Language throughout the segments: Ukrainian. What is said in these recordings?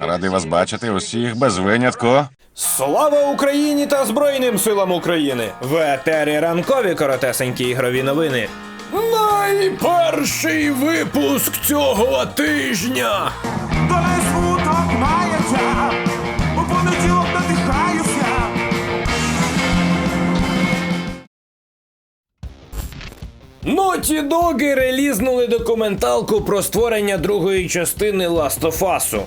Радий вас бачити усіх без винятку. Слава Україні та Збройним силам України! В етері ранкові коротесенькі ігрові новини. Найперший випуск цього тижня. Мається, у понеділок Ноті Доги релізнули документалку про створення другої частини Last of Us.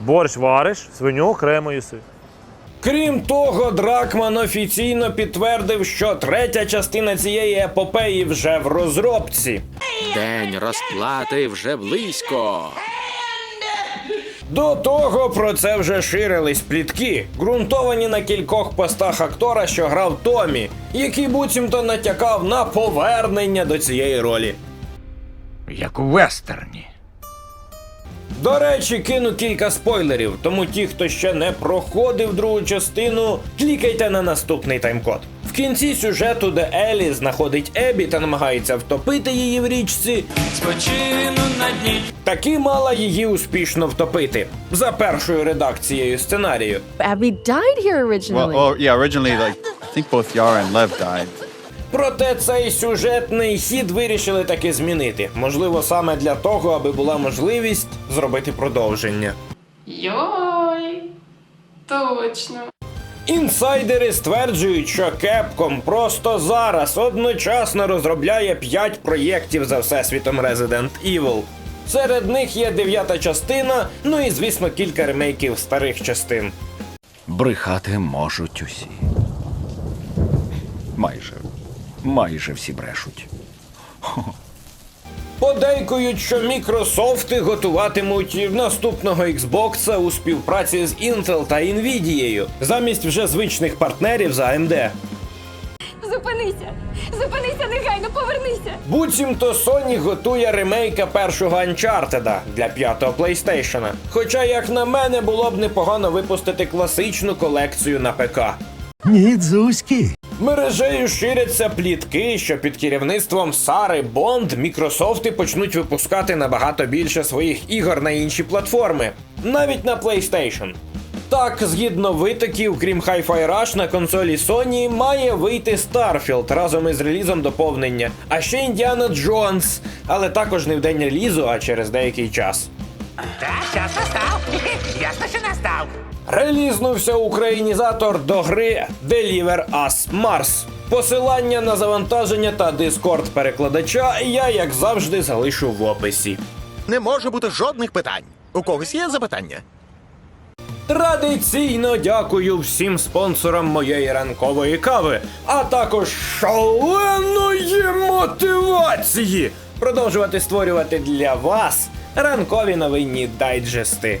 Борщ вариш, свиню окремо їси. Крім того, Дракман офіційно підтвердив, що третя частина цієї епопеї вже в розробці. День розплати вже близько. До того про це вже ширились плітки, ґрунтовані на кількох постах актора, що грав Томі, який буцімто натякав на повернення до цієї ролі. Як у вестерні. До речі, кину кілька спойлерів, тому ті, хто ще не проходив другу частину, клікайте на наступний таймкод. В кінці сюжету, де Елі знаходить Ебі та намагається втопити її в річці, таки мала її успішно втопити за першою редакцією сценарію. Abby died here originally. Well, oh yeah, originally like I think both Yara and Lev died. Проте цей сюжетний хід вирішили таки змінити. Можливо, саме для того, аби була можливість зробити продовження. Йой, точно. Інсайдери стверджують, що Capcom просто зараз одночасно розробляє 5 проєктів за всесвітом Resident Evil. Серед них є дев'ята частина, ну і звісно кілька ремейків старих частин. Брехати можуть усі. Майже. Майже всі брешуть. Подейкують, що Мікрософти готуватимуть наступного Xbox у співпраці з Intel та Nvidia, замість вже звичних партнерів з AMD. Зупинися! Зупинися негайно, повернися! Буцімто Sony готує ремейка першого Uncharted для п'ятого PlayStation. Хоча, як на мене, було б непогано випустити класичну колекцію на ПК. Ні, дзузьки. Мережею ширяться плітки, що під керівництвом Сари Бонд Мікрософти почнуть випускати набагато більше своїх ігор на інші платформи, навіть на PlayStation. Так, згідно витоків, крім Hi-Fi Rush, на консолі Sony має вийти Starfield разом із релізом доповнення, а ще Індіана Джонс, але також не в день релізу, а через деякий час. Так, час настав. Ясно, що настав. Релізнувся українізатор до гри Deliver Us Mars. Посилання на завантаження та дискорд перекладача я, як завжди, залишу в описі. Не може бути жодних питань. У когось є запитання? Традиційно дякую всім спонсорам моєї ранкової кави, а також шаленої мотивації продовжувати створювати для вас ранкові новинні дайджести.